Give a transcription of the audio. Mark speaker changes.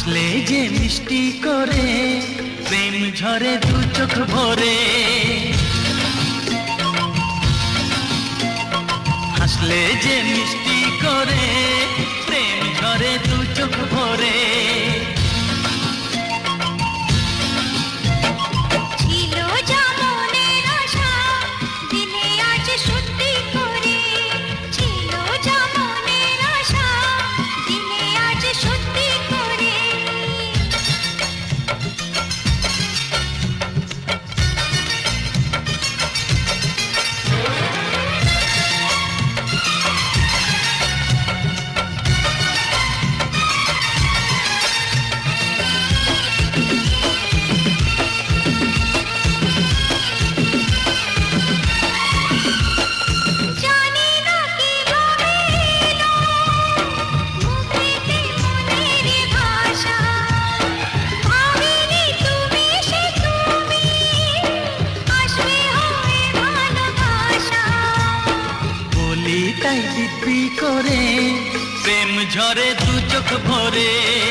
Speaker 1: হাসলে যে মিষ্টি করে প্রেম ঝরে দু চোখ ভরে। আসলে যে মিষ্টি করে তাই করে। প্রেম ঝরে দু চোখ ভরে।